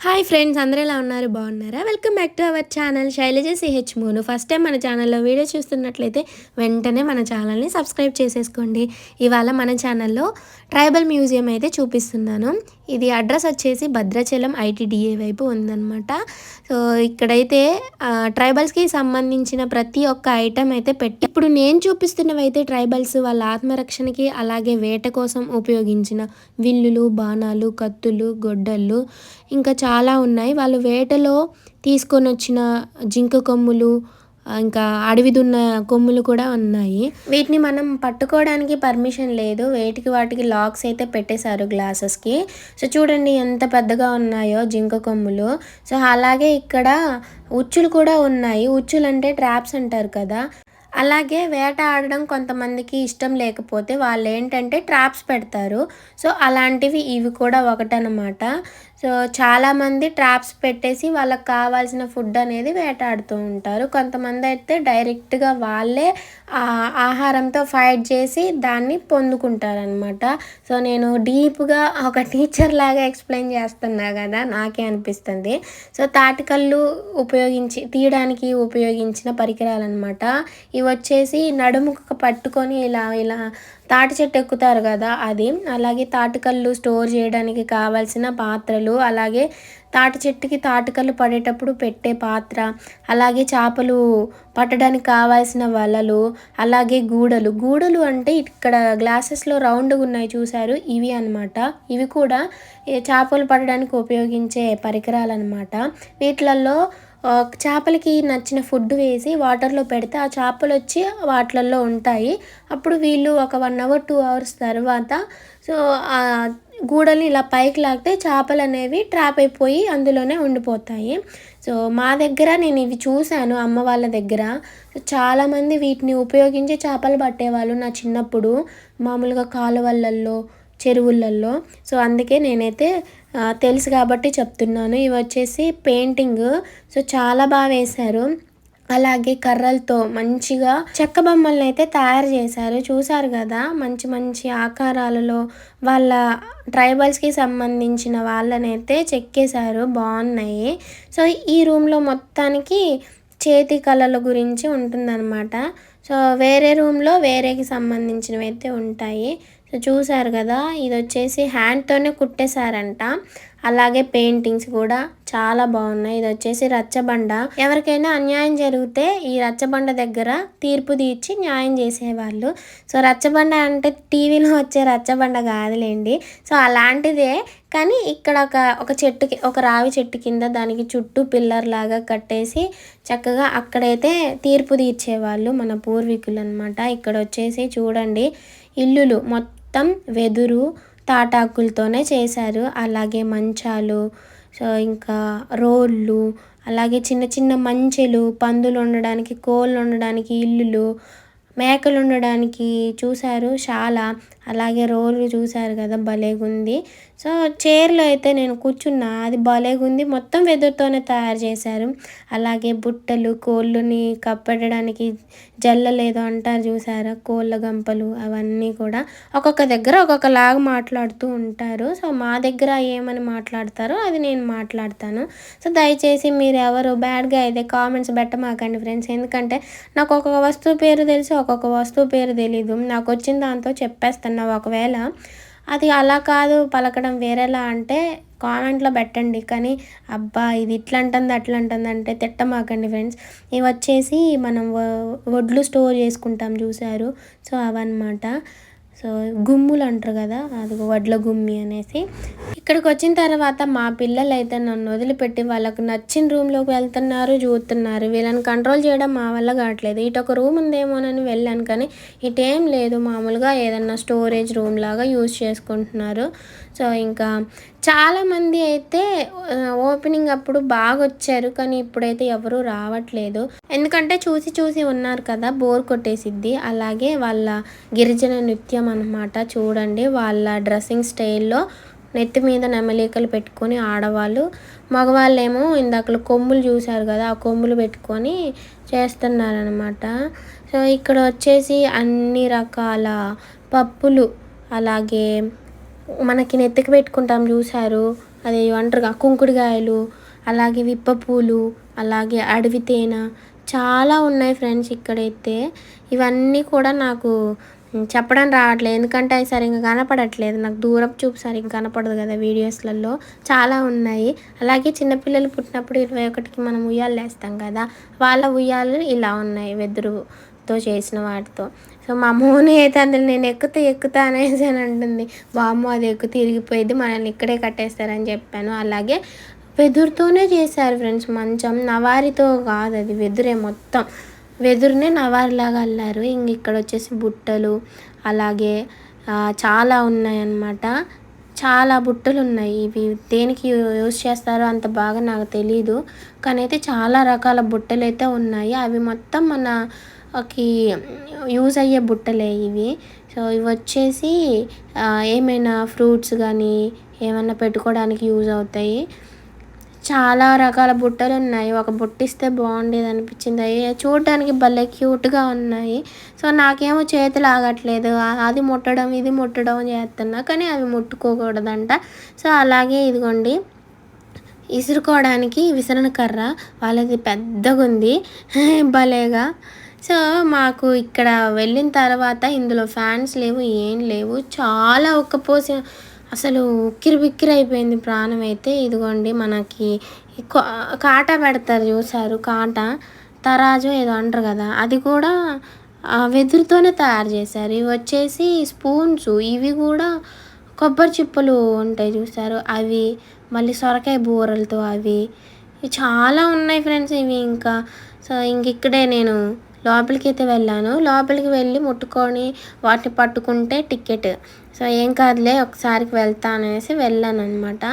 Hi friends అందరూ ఎలా ఉన్నారు? బాగున్నారా? Welcome back to our channel Shailaja CH moon. First time మన ఛానల్లో వీడియో చూస్తున్నట్లయితే వెంటనే మన ఛానల్ని సబ్స్క్రైబ్ చేసేసుకోండి. ఇవాళ మన ఛానల్లో ట్రైబల్ మ్యూజియం అయితే చూపిస్తున్నాను. ఇది అడ్రస్ వచ్చేసి భద్రాచలం ఐటీడీఏ వైపు ఉందన్నమాట. సో ఇక్కడైతే ట్రైబల్స్కి సంబంధించిన ప్రతి ఒక్క ఐటెం అయితే పెట్టి ఇప్పుడు నేను చూపిస్తున్నవి అయితే ట్రైబల్స్ వాళ్ళ ఆత్మరక్షణకి అలాగే వేట కోసం ఉపయోగించిన విల్లులు బాణాలు కత్తులు గొడ్డళ్ళు ఇంకా చాలా ఉన్నాయి. వాళ్ళు వేటలో తీసుకొని వచ్చిన జింక కొమ్ములు ఇంకా అడవిదున్న కొమ్ములు కూడా ఉన్నాయి. వీటిని మనం పట్టుకోవడానికి పర్మిషన్ లేదు. వేటికి వాటికి లాక్స్ అయితే పెట్టేశారు గ్లాసెస్కి సో చూడండి ఎంత పెద్దగా ఉన్నాయో జింక కొమ్ములు. సో అలాగే ఇక్కడ ఉచ్చులు కూడా ఉన్నాయి. ఉచ్చులు అంటే ట్రాప్స్ అంటారు కదా. అలాగే వేట ఆడడం కొంతమందికి ఇష్టం లేకపోతే వాళ్ళు ఏంటంటే ట్రాప్స్ పెడతారు. సో అలాంటివి ఇవి కూడా ఒకటనమాట. సో చాలామంది ట్రాప్స్ పెట్టేసి వాళ్ళకి కావాల్సిన ఫుడ్ అనేది వేటాడుతూ ఉంటారు. కొంతమంది అయితే డైరెక్ట్గా వాళ్ళే ఆహారంతో ఫైట్ చేసి దాన్ని పొందుకుంటారనమాట సో నేను డీప్గా ఒక టీచర్ లాగా ఎక్స్ప్లెయిన్ చేస్తున్నా కదా నాకే అనిపిస్తుంది. సో తాటికల్లు ఉపయోగించి తీయడానికి ఉపయోగించిన పరికరాలు అనమాట ఇవి వచ్చేసి నడుముకు పట్టుకొని ఇలా ఇలా తాటి చెట్టు ఎక్కుతారు కదా అది. అలాగే తాటికల్లు స్టోర్ చేయడానికి కావాల్సిన పాత్రలు అలాగే తాటి చెట్టుకి తాటికలు పడేటప్పుడు పెట్టే పాత్ర అలాగే చేపలు పట్టడానికి కావాల్సిన వలలు అలాగే గూడలు. గూడలు అంటే ఇక్కడ గ్లాసెస్లో రౌండ్గా ఉన్నాయి చూశారు ఇవి అన్నమాట. ఇవి కూడా చేపలు పట్టడానికి ఉపయోగించే పరికరాలు అనమాట వీటిలలో చేపలకి నచ్చిన ఫుడ్ వేసి వాటర్లో పెడితే ఆ చేపలు వచ్చి వాటిలలో ఉంటాయి. అప్పుడు వీళ్ళు ఒక వన్ అవర్ టూ అవర్స్ తర్వాత సో గూడల్ని ఇలా పైకి లాగితే చేపలు అనేవి ట్రాప్ అయిపోయి అందులోనే ఉండిపోతాయి. సో మా దగ్గర నేను ఇవి చూశాను అమ్మ వాళ్ళ దగ్గర. చాలామంది వీటిని ఉపయోగించి చేపలు పట్టేవాళ్ళు నా చిన్నప్పుడు మామూలుగా కాలువలల్లో చెరువులల్లో. సో అందుకే నేనైతే తెలుసు కాబట్టి చెప్తున్నాను. ఇవి వచ్చేసి పెయింటింగ్. సో చాలా బాగా వేశారు. అలాగే కర్రలతో మంచిగా చెక్క బొమ్మలను అయితే తయారు చేశారు. చూసారు కదా మంచి మంచి ఆకారాలలో వాళ్ళ ట్రైబల్స్కి సంబంధించిన వాళ్ళనైతే చెక్కేశారు బాగున్నాయి. సో ఈ రూమ్లో మొత్తానికి చేతి కళల గురించి ఉంటుందన్నమాట. సో వేరే రూమ్లో వేరేకి సంబంధించినవి అయితే ఉంటాయి. సో చూసారు కదా ఇది వచ్చేసి హ్యాండ్తోనే కుట్టేశారంట. అలాగే పెయింటింగ్స్ కూడా చాలా బాగున్నాయి. ఇది వచ్చేసి రచ్చబండ. ఎవరికైనా అన్యాయం జరిగితే ఈ రచ్చబండ దగ్గర తీర్పు తీర్చి న్యాయం చేసేవాళ్ళు. సో రచ్చబండ అంటే టీవీలో వచ్చే రచ్చబండ కాదులేండి. సో అలాంటిదే. కానీ ఇక్కడ ఒక ఒక చెట్టుకి ఒక రావి చెట్టు కింద దానికి చుట్టూ పిల్లర్ లాగా కట్టేసి చక్కగా అక్కడైతే తీర్పు తీర్చేవాళ్ళు మన పూర్వీకులు అనమాట ఇక్కడ వచ్చేసి చూడండి ఇల్లులు మొత్తం వెదురు తాటాకులతోనే చేశారు. అలాగే మంచాలు సో ఇంకా రోళ్ళు అలాగే చిన్న చిన్న మంచెలు పందులు ఉండడానికి కోళ్ళు ఉండడానికి ఇల్లులు మేకలు ఉండడానికి చూశారు. చాలా అలాగే రోలు చూశారు కదా భలేగుంది. సో చైర్లో అయితే నేను కూర్చున్నా. అది భలేగుంది. మొత్తం వెదురుతోనే తయారు చేశారు. అలాగే బుట్టలు కోళ్ళని కప్పెట్టడానికి జల్లలేదో అంటారు చూసారా? కోళ్ళ గంపలు అవన్నీ కూడా ఒక్కొక్క దగ్గర ఒక్కొక్కలాగా మాట్లాడుతూ ఉంటారు. సో మా దగ్గర ఏమని మాట్లాడతారో అది నేను మాట్లాడతాను. సో దయచేసి మీరు ఎవరు బ్యాడ్గా అయితే కామెంట్స్ పెట్టమాకండి ఫ్రెండ్స్. ఎందుకంటే నాకు ఒక్కొక్క వస్తువు పేరు తెలిసి ఒక్కొక్క వస్తువు పేరు తెలీదు. నాకు వచ్చిన దాంతో చెప్పేస్తాను. చెప్పేస్తున్నా ఒకవేళ? అది అలా కాదు పలకడం వేరేలా అంటే కామెంట్లో పెట్టండి. కానీ అబ్బా ఇది ఇట్లా అంటుంది అట్లా అంటుంది అంటే తిట్టమాకండి ఫ్రెండ్స్. ఇవి వచ్చేసి మనం వ- వడ్లు స్టోర్ చేసుకుంటాం చూసారు సో అవన్నమాట. సో గుమ్ములు అంటారు కదా అది వడ్ల గుమ్మి అనేసి. ఇక్కడికి వచ్చిన తర్వాత మా పిల్లలు అయితే నన్ను వదిలిపెట్టి వాళ్ళకు నచ్చిన రూమ్లోకి వెళ్తున్నారు చూస్తున్నారు. వీళ్ళని కంట్రోల్ చేయడం మా వల్ల కావట్లేదు. ఇటు ఒక రూమ్ ఉందేమోనని వెళ్ళాను కానీ ఇటేం లేదు. మామూలుగా ఏదన్నా స్టోరేజ్ రూమ్ లాగా యూజ్ చేసుకుంటున్నారు. సో ఇంకా చాలామంది అయితే ఓపెనింగ్ అప్పుడు బాగా వచ్చారు కానీ ఇప్పుడైతే ఎవరూ రావట్లేదు. ఎందుకంటే చూసి చూసి ఉన్నారు కదా బోర్ కొట్టేసిద్ది. అలాగే వాళ్ళ గిరిజన నృత్యం అనమాట చూడండి. వాళ్ళ డ్రెస్సింగ్ స్టైల్లో నెత్తి మీద నెమలికలు పెట్టుకొని ఆడవాళ్ళు. మగవాళ్ళేమో ఇందాకలు కొమ్ములు చూశారు కదా ఆ కొమ్ములు పెట్టుకొని చేస్తున్నారనమాట సో ఇక్కడ వచ్చేసి అన్ని రకాల పప్పులు అలాగే మనకి నెత్తికి పెట్టుకుంటాం చూశారు. అది అంటారుగా కుంకుడుకాయలు అలాగే విప్పపూలు అలాగే అడవి తేనె చాలా ఉన్నాయి ఫ్రెండ్స్ ఇక్కడైతే. ఇవన్నీ కూడా నాకు చెప్పడం రావట్లేదు. ఎందుకంటే అవి సరిగ్గా కనపడట్లేదు. నాకు దూరపు చూపు సరిగ్గా కనపడదు కదా వీడియోస్లలో. చాలా ఉన్నాయి. అలాగే చిన్నపిల్లలు పుట్టినప్పుడు ఇరవై ఒకటికి మనం ఉయ్యాలు వేస్తాం కదా వాళ్ళ ఉయ్యాలు ఇలా ఉన్నాయి వెదురుతో చేసిన వాటితో. సో మా మోని అయితే అందులో నేను ఎక్కుతా ఎక్కుతా అనేసి అని అంటుంది. బామ్మ అది ఎక్కు తిరిగిపోయింది మనల్ని ఇక్కడే కట్టేస్తారని చెప్పాను. అలాగే వెదురుతోనే చేశారు ఫ్రెండ్స్ మంచం. నవారితో కాదు అది వెదురే మొత్తం. వెదురునే నవారిలాగా అల్లారు. ఇంక ఇక్కడ వచ్చేసి బుట్టలు అలాగే చాలా ఉన్నాయన్నమాట. చాలా బుట్టలు ఉన్నాయి. ఇవి దేనికి యూజ్ చేస్తారో అంత బాగా నాకు తెలీదు. కానీ అయితే చాలా రకాల బుట్టలు అయితే ఉన్నాయి. అవి మొత్తం మనకి యూజ్ అయ్యే బుట్టలే ఇవి. సో ఇవి వచ్చేసి ఏమైనా ఫ్రూట్స్ కానీ ఏమైనా పెట్టుకోవడానికి యూజ్ అవుతాయి. చాలా రకాల బుట్టలు ఉన్నాయి. ఒక బుట్టిస్తే బాగుండేది అనిపించింది. అవి చూడటానికి భలే క్యూట్గా ఉన్నాయి. సో నాకేమో చేతులు ఆగట్లేదు అది ముట్టడం ఇది ముట్టడం చేస్తున్నా కానీ అవి ముట్టుకోకూడదంట. సో అలాగే ఇదిగోండి. ఇసురుకోవడానికి విసరణ కర్ర వాళ్ళది పెద్దగా ఉంది భలేగా. సో మాకు ఇక్కడ వెళ్ళిన తర్వాత ఇందులో ఫ్యాన్స్ లేవు ఏం లేవు. చాలా ఒక్కపోసి అసలు ఉక్కిరి బిక్కిరి అయిపోయింది ప్రాణం అయితే ఇదిగోండి మనకి కాటా పెడతారు చూసారు కాటా తరాజు ఏదో అంటారు కదా అది కూడా వెదురుతోనే తయారు చేశారు. ఇవి వచ్చేసి స్పూన్స్ ఇవి కూడా కొబ్బరి చిప్పలు ఉంటాయి చూసారు అవి మళ్ళీ సొరకాయ బూరలతో అవి. చాలా ఉన్నాయి ఫ్రెండ్స్ ఇవి ఇంకా. సో ఇంక ఇక్కడే నేను లోపలికి అయితే వెళ్ళాను. లోపలికి వెళ్ళి ముట్టుకొని వాటిని పట్టుకుంటే టికెట్. సో ఏం కాదులే ఒకసారికి వెళ్తా అనేసి వెళ్ళాను అనమాట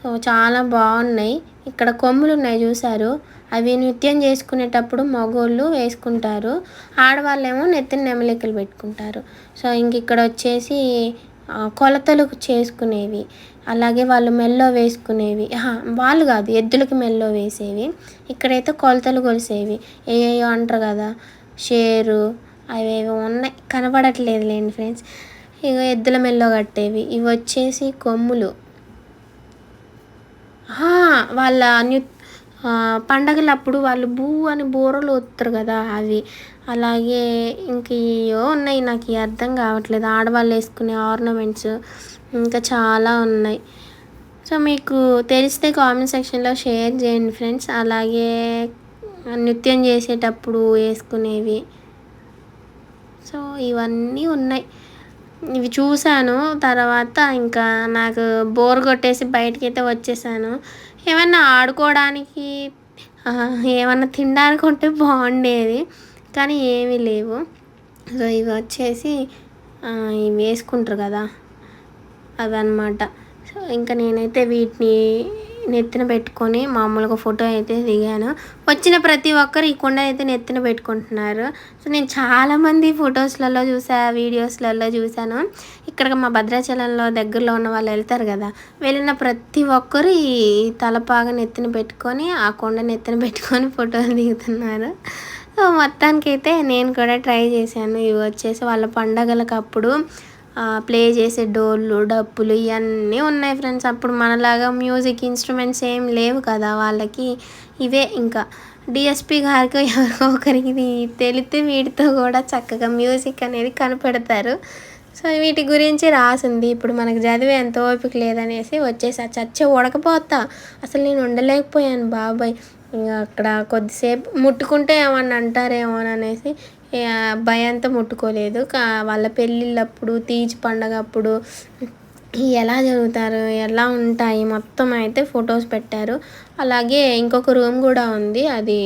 సో చాలా బాగున్నాయి. ఇక్కడ కొమ్ములు ఉన్నాయి చూసారు అవి నృత్యం చేసుకునేటప్పుడు మగోళ్ళు వేసుకుంటారు. ఆడవాళ్ళేమో నెత్తిన నెమలికలు పెట్టుకుంటారు. సో ఇంక ఇక్కడ వచ్చేసి కొలతలు చేసుకునేవి అలాగే వాళ్ళు మెల్లో వేసుకునేవి. వాళ్ళు కాదు ఎద్దులకి మెల్లో వేసేవి. ఇక్కడైతే కొలతలు కొలిసేవి. ఏయో అంటారు కదా షేరు అవేవో ఉన్నాయి. కనబడట్లేదు లేండి ఫ్రెండ్స్. ఇక ఎద్దుల మెల్లో కట్టేవి. ఇవి వచ్చేసి కొమ్ములు. వాళ్ళ నృత్య పండగలప్పుడు వాళ్ళు బూ అని బూరలు వస్తారు కదా అవి. అలాగే ఇంక ఉన్నాయి. నాకు అర్థం కావట్లేదు. ఆడవాళ్ళు వేసుకునే ఆర్నమెంట్స్ ఇంకా చాలా ఉన్నాయి. సో మీకు తెలిస్తే కామెంట్ సెక్షన్లో షేర్ చేయండి ఫ్రెండ్స్. అలాగే నృత్యం చేసేటప్పుడు వేసుకునేవి. సో ఇవన్నీ ఉన్నాయి. ఇవి చూశాను. తర్వాత ఇంకా నాకు బోర్ కొట్టేసి బయటకైతే వచ్చేసాను. ఏమన్నా ఆడుకోవడానికి ఏమన్నా తినడానికి ఉంటే బాగుండేది. కానీ ఏమీ లేవు. సో ఇవి వచ్చేసి ఇవి వేసుకుంటారు కదా అవన్నమాట సో ఇంకా నేనైతే వీటిని నెత్తిన పెట్టుకొని మామూలుగా ఫోటో అయితే దిగాను. వచ్చిన ప్రతి ఒక్కరు ఈ కొండ అయితే నెత్తిన పెట్టుకుంటున్నారు. సో నేను చాలామంది ఫొటోస్లలో చూసా వీడియోస్లలో చూశాను ఇక్కడ మా భద్రాచలంలో దగ్గరలో ఉన్న వాళ్ళు వెళ్తారు కదా వెళ్ళిన ప్రతి ఒక్కరు ఈ తలపాగా నెత్తిన పెట్టుకొని ఆ కొండ నెత్తిన పెట్టుకొని ఫోటోలు దిగుతున్నారు. సో మొత్తానికైతే నేను కూడా ట్రై చేశాను. ఇవి వచ్చేసి వాళ్ళ పండగలకు అప్పుడు ప్లే చేసే డోళ్ళు డప్పులు ఇవన్నీ ఉన్నాయి ఫ్రెండ్స్ అప్పుడు మనలాగా మ్యూజిక్ ఇన్స్ట్రుమెంట్స్ ఏం లేవు కదా వాళ్ళకి. ఇవే ఇంకా. డిఎస్పి గారికి ఎవరికో ఒకరికి తెలితే వీటితో కూడా చక్కగా మ్యూజిక్ అనేది కనిపెడతారు. సో వీటి గురించి రాసింది. ఇప్పుడు మనకు చదివే ఎంత ఓపిక లేదనేసి వచ్చేసా. చచ్చ ఉడకపోతా. అసలు నేను ఉండలేకపోయాను బాబాయ్. ఇంకా అక్కడ కొద్దిసేపు ముట్టుకుంటే ఏమన్నా అంటారేమో అనేసి భయంతో ముట్టుకోలేదు. కా వాళ్ళ పెళ్ళిళ్ళప్పుడు తీజ్ పండగ అప్పుడు ఎలా జరుగుతారు ఎలా ఉంటాయి మొత్తం అయితే ఫొటోస్ పెట్టారు. అలాగే ఇంకొక రూమ్ కూడా ఉంది. అది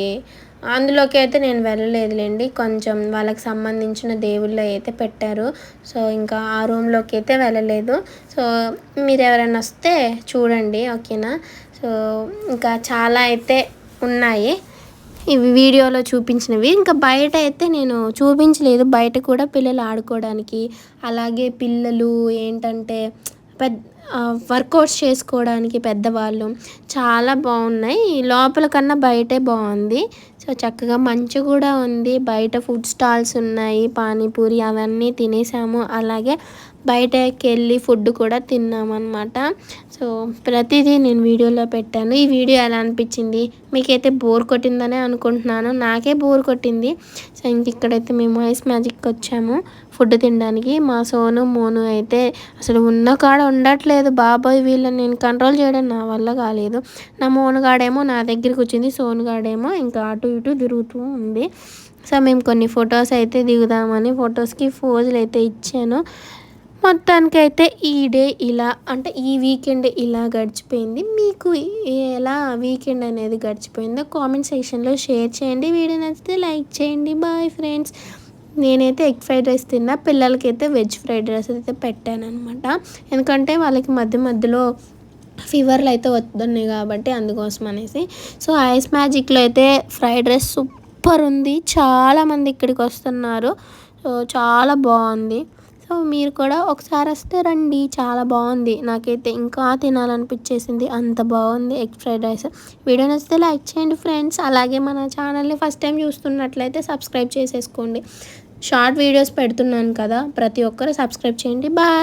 అందులోకి అయితే నేను వెళ్ళలేదులేండి. కొంచెం వాళ్ళకి సంబంధించిన దేవుళ్ళు అయితే పెట్టారు. సో ఇంకా ఆ రూమ్లోకి అయితే వెళ్ళలేదు. సో మీరు ఎవరైనా వస్తే చూడండి ఓకేనా? సో ఇంకా చాలా అయితే ఉన్నాయి. ఇవి వీడియోలో చూపించినవి. ఇంకా బయట అయితే నేను చూపించలేదు. బయట కూడా పిల్లలు ఆడుకోవడానికి. అలాగే పిల్లలు ఏంటంటే పెద్ద వర్కౌట్స్ చేసుకోవడానికి పెద్దవాళ్ళు చాలా బాగున్నాయి. లోపల కన్నా బయటే బాగుంది. సో చక్కగా మంచు కూడా ఉంది. బయట ఫుడ్ స్టాల్స్ ఉన్నాయి. పానీపూరి అవన్నీ తినేసాము. అలాగే బయటకి వెళ్ళి ఫుడ్ కూడా తిన్నామన్నమాట. సో ప్రతిదీ నేను వీడియోలో పెట్టాను. ఈ వీడియో ఎలా అనిపించింది? మీకైతే బోర్ కొట్టిందనే అనుకుంటున్నాను. నాకే బోర్ కొట్టింది. సో ఇంక ఇక్కడైతే మేము ఐస్ మ్యాజిక్కి వచ్చాము ఫుడ్ తినడానికి. మా సోను మోను అయితే అసలు ఉన్న కాడ ఉండట్లేదు. బాబాయ్ వీళ్ళని నేను కంట్రోల్ చేయడం నా వల్ల కాలేదు. నా మోను గాడేమో నా దగ్గరికి వచ్చింది సోను గాడేమో ఇంకా అటు ఇటు తిరుగుతూ ఉంది. సో మేము కొన్ని ఫొటోస్ అయితే దిగుదామని ఫొటోస్కి ఫోజులు అయితే ఇచ్చాను. మొత్తానికైతే ఈ డే ఇలా అంటే ఈ వీకెండ్ ఇలా గడిచిపోయింది. మీకు ఎలా వీకెండ్ అనేది గడిచిపోయిందో కామెంట్ సెక్షన్లో షేర్ చేయండి. వీడియో నచ్చితే లైక్ చేయండి. Bye friends. నేనైతే ఎగ్ ఫ్రైడ్ రైస్ తిన్నా. పిల్లలకైతే వెజ్ ఫ్రైడ్ రైస్ అయితే పెట్టాను అనమాట ఎందుకంటే వాళ్ళకి మధ్య మధ్యలో ఫీవర్లు అయితే వస్తున్నాయి కాబట్టి అందుకోసం అనేసి. సో ఐస్ మ్యాజిక్లో అయితే ఫ్రైడ్ రైస్ సూపర్ ఉంది. చాలామంది ఇక్కడికి వస్తున్నారు. సో చాలా బాగుంది. సో మీరు కూడా ఒకసారి వస్తే రండి. చాలా బాగుంది. నాకైతే ఇంకా తినాలనిపించేసింది. అంత బాగుంది ఎగ్ ఫ్రైడ్ రైస్. వీడియో నచ్చితే లైక్ చేయండి ఫ్రెండ్స్. అలాగే మన ఛానల్ని ఫస్ట్ టైం చూస్తున్నట్లయితే సబ్స్క్రైబ్ చేసేసుకోండి. షార్ట్ వీడియోస్ పెడుతున్నాను కదా. ప్రతి ఒక్కరు సబ్స్క్రైబ్ చేయండి. బాయ్.